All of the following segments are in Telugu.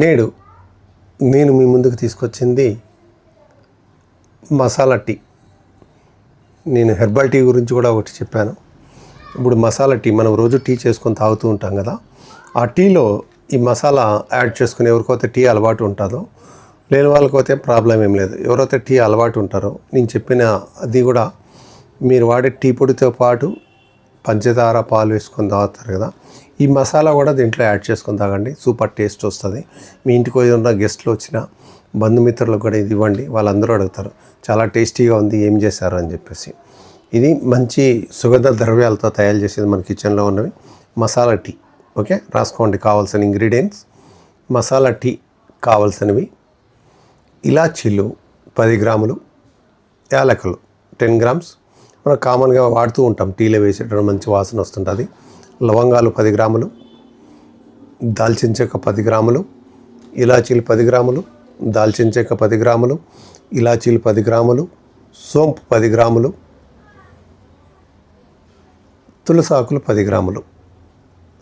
నేడు నేను మీ ముందుకు తీసుకొచ్చింది మసాలా టీ. నేను హెర్బల్ టీ గురించి కూడా ఒకటి చెప్పాను. ఇప్పుడు మసాలా టీ మనం రోజు టీ చేసుకొని తాగుతూ ఉంటాం కదా ఆ టీలో ఈ మసాలా యాడ్ చేసుకుని ఎవరికైతే టీ అలవాటు ఉంటుందో లేని వాళ్ళకైతే ప్రాబ్లం ఏం లేదు. ఎవరైతే టీ అలవాటు ఉంటారో నేను చెప్పిన అది కూడా మీరు వాడే టీ పొడితో పాటు పంచదార పాలు వేసుకొని తాగుతారు కదా ఈ మసాలా కూడా దీంట్లో యాడ్ చేసుకొని తాగండి. సూపర్ టేస్ట్ వస్తుంది. మీ ఇంటికి ఏదైనా గెస్ట్లు వచ్చినా బంధుమిత్రులకు కూడా ఇది ఇవ్వండి. వాళ్ళందరూ అడుగుతారు చాలా టేస్టీగా ఉంది ఏం చేశారు? అని చెప్పేసి. ఇది మంచి సుగంధ ద్రవ్యాలతో తయారు చేసేది మన కిచెన్లో ఉన్నవి. Masala tea okay? రాసుకోండి కావాల్సిన ఇంగ్రీడియంట్స్. మసాలా టీ కావాల్సినవి. ఇలాచీలు పది గ్రాములు యాలకులు టెన్ గ్రామ్స్. మనం కామన్గా వాడుతూ ఉంటాం టీలో వేసేటప్పుడు మంచి వాసన వస్తుంటుంది. లవంగాలు పది గ్రాములు దాల్చిన చెక్క పది గ్రాములు ఇలాచీలు పది గ్రాములు దాల్చిన చెక్క పది గ్రాములు ఇలాచీలు పది గ్రాములు సోంపు పది గ్రాములు తులసాకులు పది గ్రాములు.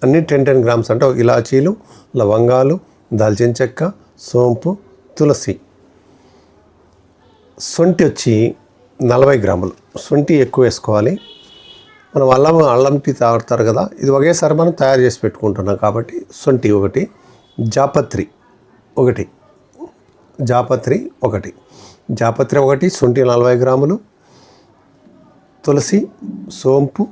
అన్నీ టెన్ టెన్ గ్రామ్స్ అంటే ఇలాచీలు లవంగాలు దాల్చిన చెక్క సోంపు తులసి. సొంటి వచ్చి నలభై గ్రాములు. సొంటి ఎక్కువ వేసుకోవాలి. మనం అల్లం అల్లం టీ తాగుతారు కదా ఇది ఒకేసారి మనం తయారు చేసి పెట్టుకుంటున్నాం కాబట్టి సొంటి ఒకటి జాపత్రి ఒకటి జాపత్రి ఒకటి జాపత్రి ఒకటి సొంటి నలభై గ్రాములు తులసి సోంపు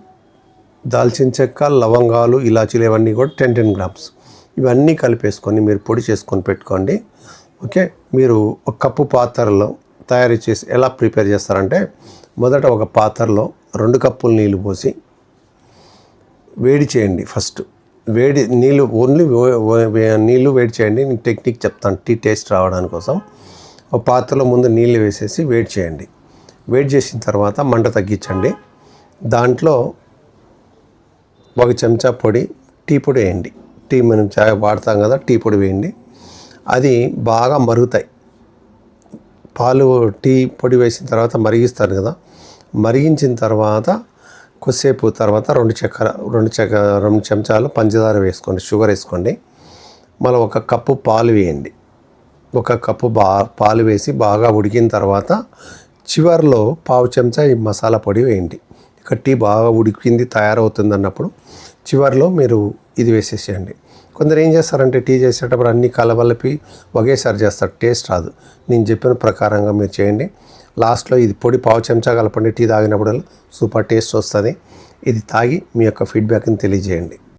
దాల్చిన చెక్క లవంగాలు ఇలాచీలు ఇవన్నీ కూడా టెన్ టెన్ గ్రామ్స్. ఇవన్నీ కలిపేసుకొని మీరు పొడి చేసుకొని పెట్టుకోండి. ఓకే? మీరు ఒక కప్పు పాత్రలో తయారు చేసి ఎలా ప్రిపేర్ చేస్తారంటే మొదట ఒక పాత్రలో రెండు కప్పులు నీళ్ళు పోసి వేడి చేయండి ఫస్ట్. వేడి నీళ్ళు ఓన్లీ నీళ్ళు వేడి చేయండి. నేను టెక్నిక్ చెప్తాను టీ టేస్ట్ రావడానికి కోసం. ఒక పాత్రలో ముందు నీళ్ళు వేసేసి వేడి చేయండి. వేడి చేసిన తర్వాత మంట తగ్గించండి. దాంట్లో ఒక చెంచా పొడి టీ పొడి వేయండి. టీ మనం చాయ్ వాడతాం కదా టీ పొడి వేయండి. అది బాగా మరుగుతాయి. పాలు టీ పొడి వేసిన తర్వాత మరిగిస్తారు కదా మరిగించిన తర్వాత కొద్దిసేపు తర్వాత రెండు చక్కెర రెండు చక్కెర రెండు చెంచాలు పంచదార వేసుకోండి షుగర్ వేసుకోండి. మళ్ళీ ఒక కప్పు పాలు వేయండి. ఒక కప్పు బా పాలు వేసి బాగా ఉడికిన తర్వాత చివరిలో పావు చెంచా ఈ మసాలా పొడి వేయండి. కట్టి టీ బాగా ఉడికింది తయారవుతుంది అన్నప్పుడు చివరిలో మీరు ఇది వేసేసేయండి. కొందరు ఏం చేస్తారంటే టీ చేసేటప్పుడు అన్ని కలబలిపి ఒకేసారి చేస్తారు టేస్ట్ రాదు. నేను చెప్పిన ప్రకారంగా మీరు చేయండి. లాస్ట్లో ఇది పొడి పావు చెంచా కలపండి టీ తాగినప్పుడు సూపర్ టేస్ట్ వస్తుంది. ఇది తాగి మీ యొక్క ఫీడ్బ్యాక్ని తెలియజేయండి.